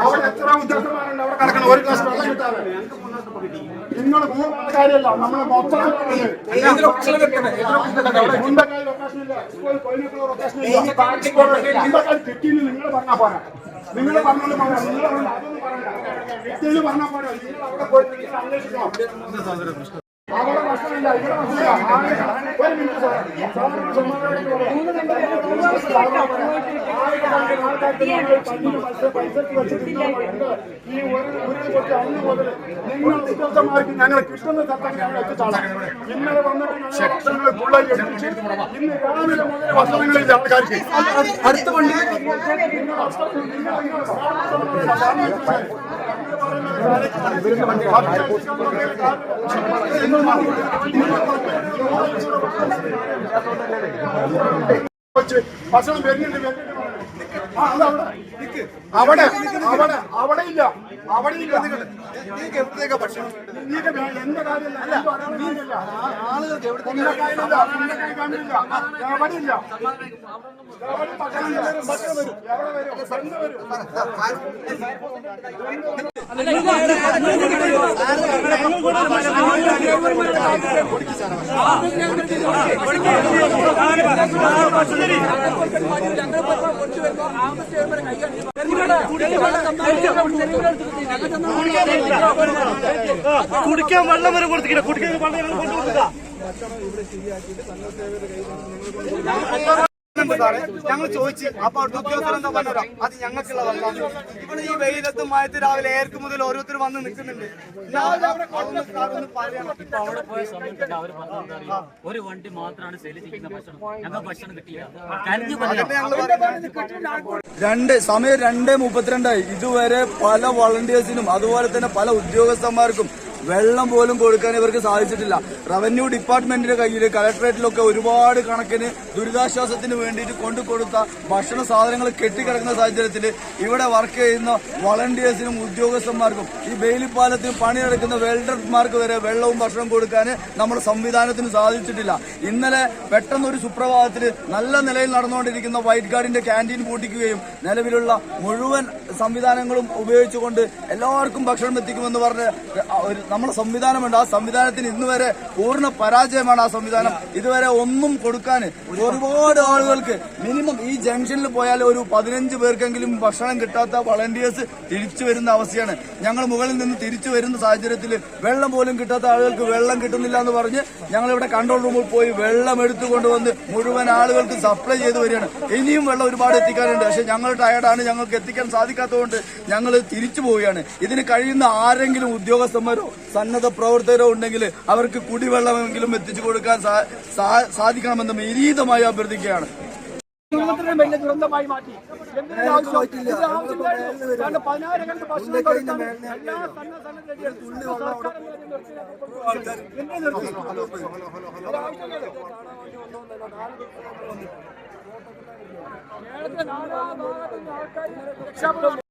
അവിടെ എത്ര ഒരു നിങ്ങൾ കാര്യമല്ല സ്കൂൾ നിങ്ങൾ പറഞ്ഞാൽ പോരാ നിങ്ങൾ പോരാ നിങ്ങൾ പറഞ്ഞാൽ പോരാ നിങ്ങൾ അന്വേഷിക്കണം അവിടെ ഭക്ഷണമില്ല ഇവിടെ ഭക്ഷണമില്ല ഒരു മിനിറ്റ് സാർ സാറിന് ഈ ഒരു ഒരു കൊച്ചു അന്ന് മുതൽ നിങ്ങൾ ഉദ്യോഗസ്ഥന്മാർക്ക് ഞങ്ങൾ കിട്ടുന്ന തട്ടം ഞങ്ങൾ എത്തിച്ചാണ് ഇന്നലെ വന്നിട്ട് ഞങ്ങൾ ഭക്ഷണങ്ങൾ ഫുള്ളായി എടുപ്പിച്ച് ഇന്ന് രാവിലെ മുതൽ ഭക്ഷണങ്ങളില്ല ആൾക്കാർക്ക് അടുത്ത വണ്ടി. ഭക്ഷണം വരുന്നുണ്ട് വരുന്നുണ്ട് ആ, അത് അവിടെ അവിടെ അവിടെ ഇല്ല അവിടെ ഇല്ല നിങ്ങൾക്ക് എവിടത്തേക്കാ ഭക്ഷണം നിങ്ങൾക്ക് വേ- എന്റെ കാര്യമല്ല എനിക്ക് പറയാൻ കാര്യമില്ല. എന്റെ കാര്യമില്ല, എന്റെ കാര്യമില്ല. എവിടെ ഇല്ല എവിടെ ഭക്ഷണം ഇല്ല. ഭക്ഷണം വരും. എവിടെ വരും? എന്ന് വരും. കുടിക്കാൻ വെള്ളം വരെ കൊടുത്തിട്ടില്ല കുടിക്കാൻ വെള്ളം ഞങ്ങൾ സാറേ ഞങ്ങൾ ചോദിച്ചു അപ്പൊ അവിടുത്തെ ഉദ്യോഗസ്ഥർ എന്താ പറഞ്ഞോ അത് ഞങ്ങൾക്കുള്ള വെള്ളം ഇവിടെ ഈ വെയിലത്തും മഴത്ത് രാവിലെ ഏർക്ക് മുതൽ ഓരോരുത്തർ വന്ന് നിൽക്കുന്നുണ്ട്. അവിടെ പോയ സമയത്ത് അവർ ഒരു വണ്ടി മാത്രമാണ് സെയിൽ ചെയ്യുന്ന ഭക്ഷണം. ഞങ്ങൾ ഭക്ഷണം കിട്ടിയില്ല. രണ്ട് സമയം രണ്ട് മുപ്പത്തിരണ്ടായി. ഇതുവരെ പല വളണ്ടിയേഴ്സിനും അതുപോലെ തന്നെ പല ഉദ്യോഗസ്ഥന്മാർക്കും വെള്ളം പോലും കൊടുക്കാൻ ഇവർക്ക് സാധിച്ചിട്ടില്ല. റവന്യൂ ഡിപ്പാർട്ട്മെന്റിന്റെ കയ്യിൽ കലക്ടറേറ്റിലൊക്കെ ഒരുപാട് കണക്കിന് ദുരിതാശ്വാസത്തിന് വേണ്ടിയിട്ട് കൊണ്ടു കൊടുത്ത ഭക്ഷണ സാധനങ്ങൾ കെട്ടിക്കിടക്കുന്ന സാഹചര്യത്തിൽ ഇവിടെ വർക്ക് ചെയ്യുന്ന വളണ്ടിയേഴ്സിനും ഉദ്യോഗസ്ഥന്മാർക്കും ഈ ബെയിലിപ്പാലത്തിന് പണിയെടുക്കുന്ന വെൽഡർമാർക്ക് വരെ വെള്ളവും ഭക്ഷണവും കൊടുക്കാൻ നമ്മുടെ സംവിധാനത്തിന് സാധിച്ചിട്ടില്ല. ഇന്നലെ പെട്ടെന്ന് ഒരു സുപ്രഭാതത്തിൽ നല്ല നിലയിൽ നടന്നുകൊണ്ടിരിക്കുന്ന വൈറ്റ് ഗാർഡിന്റെ ക്യാന്റീൻ പൂട്ടിക്കുകയും നിലവിലുള്ള മുഴുവൻ സംവിധാനങ്ങളും ഉപയോഗിച്ചുകൊണ്ട് എല്ലാവർക്കും ഭക്ഷണം എത്തിക്കുമെന്ന് പറഞ്ഞ് ഒരു നമ്മുടെ സംവിധാനമുണ്ട്. ആ സംവിധാനത്തിന് ഇന്ന് വരെ പൂർണ പരാജയമാണ് ആ സംവിധാനം. ഇതുവരെ ഒന്നും കൊടുക്കാൻ ഒരുപാട് ആളുകൾക്ക് മിനിമം ഈ ജംഗ്ഷനിൽ പോയാൽ ഒരു പതിനഞ്ച് പേർക്കെങ്കിലും ഭക്ഷണം കിട്ടാത്ത വളണ്ടിയേഴ്സ് തിരിച്ചു വരുന്ന അവസ്ഥയാണ്. ഞങ്ങൾ മുകളിൽ നിന്ന് തിരിച്ചു വരുന്ന സാഹചര്യത്തിൽ വെള്ളം പോലും കിട്ടാത്ത ആളുകൾക്ക് വെള്ളം കിട്ടുന്നില്ല എന്ന് പറഞ്ഞ് ഞങ്ങൾ ഇവിടെ കൺട്രോൾ റൂമിൽ പോയി വെള്ളം എടുത്തു കൊണ്ടുവന്ന് മുഴുവൻ ആളുകൾക്ക് സപ്ലൈ ചെയ്തു വരികയാണ്. ഇനിയും വെള്ളം ഒരുപാട് എത്തിക്കാനുണ്ട്. പക്ഷെ ഞങ്ങൾ ടയർഡാണ് ഞങ്ങൾക്ക് എത്തിക്കാൻ സാധിക്കാത്തതുകൊണ്ട് ഞങ്ങൾ തിരിച്ചു പോവുകയാണ്. ഇതിന് കഴിയുന്ന ആരെങ്കിലും ഉദ്യോഗസ്ഥന്മാരോ സന്നദ്ധ പ്രവർത്തകരോ ഉണ്ടെങ്കിൽ അവർക്ക് കുടിവെള്ളമെങ്കിലും എത്തിച്ചു കൊടുക്കാൻ സാധിക്കണമെന്ന് വിനീതമായി അഭ്യർത്ഥിക്കുകയാണ്. വലിയ ദുരന്തമായി മാറ്റി. പതിനായിരക്കണക്കിന് ഭക്ഷണം കൊടുക്കാൻ എല്ലാ സന്നദ്ധ സന്നദ്ധരും സർക്കാർ എന്നതിനെ നിർത്തി. എന്തിനു നിർത്തി? ഒരാവശ്യമില്ലല്ലോ. കേരളത്തിലെ നാനാ ഭാഗത്തുനിന്ന് ആൾക്കാർ രക്ഷാപ്രവർത്തനം